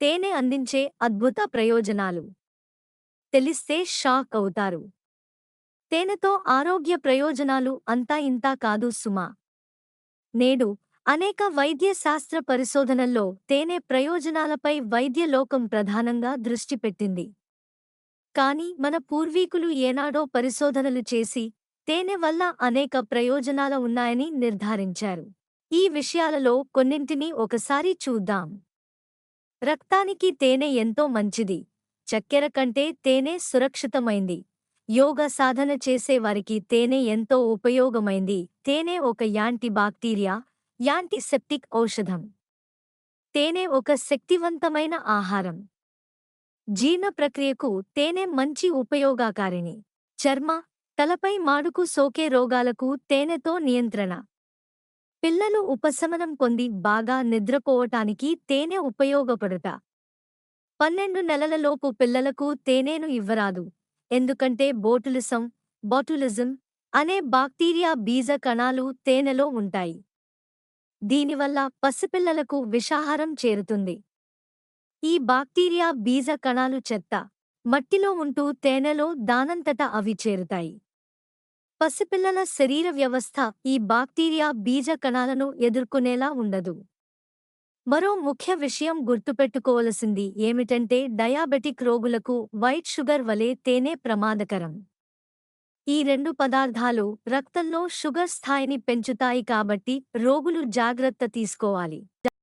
తేనె అందించే అద్భుత ప్రయోజనాలు. తెలిస్తే షాక్ అవుతారు. తేనెతో ఆరోగ్య ప్రయోజనాలు అంతా ఇంతా కాదు సుమా. నేడు అనేక వైద్య శాస్త్ర పరిశోధనల్లో తేనె ప్రయోజనాలపై వైద్య లోకం ప్రధానంగా దృష్టి పెట్టింది. కాని మన పూర్వీకులు ఏనాడో పరిశోధనలు చేసి తేనె వల్ల అనేక ప్రయోజనాల ఉన్నాయని నిర్ధారించారు. ఈ విషయాలలో కొన్నింటిని ఒకసారి చూద్దాం. రక్తానికి తేనె ఎంతో మంచిది. చక్కెర కంటే తేనె సురక్షితమైంది. యోగ సాధన చేసేవారికి తేనె ఎంతో ఉపయోగమైంది. తేనె ఒక యాంటీ బాక్టీరియా యాంటీసెప్టిక్ ఔషధం. తేనె ఒక శక్తివంతమైన ఆహారం. జీర్ణ ప్రక్రియకు తేనె మంచి ఉపయోగకారిణి. చర్మ తలపై మాడుకు సోకే రోగాలకు తేనెతో నియంత్రణ. పిల్లలు ఉపశమనం పొంది బాగా నిద్రపోవటానికి తేనె ఉపయోగపడుట. పన్నెండు నెలలలోపు పిల్లలకు తేనెను ఇవ్వరాదు. ఎందుకంటే బోటులిసం బాటులిజం అనే బాక్టీరియా బీజ కణాలు తేనెలో ఉంటాయి. దీనివల్ల పసిపిల్లలకు విషాహారం చేరుతుంది. ఈ బాక్టీరియా బీజ కణాలు చెత్త మట్టిలో ఉంటూ తేనెలో దానంతట అవి చేరుతాయి. పసిపిల్లల శరీర వ్యవస్థ ఈ బాక్టీరియా బీజ కణాలను ఎదుర్కొనేలా ఉండదు. మరో ముఖ్య విషయం గుర్తుపెట్టుకోవలసింది ఏమిటంటే డయాబెటిక్ రోగులకు వైట్ షుగర్ వలె తేనె ప్రమాదకరం. ఈ రెండు పదార్థాలు రక్తంలో షుగర్ స్థాయిని పెంచుతాయి కాబట్టి రోగులు జాగ్రత్త తీసుకోవాలి.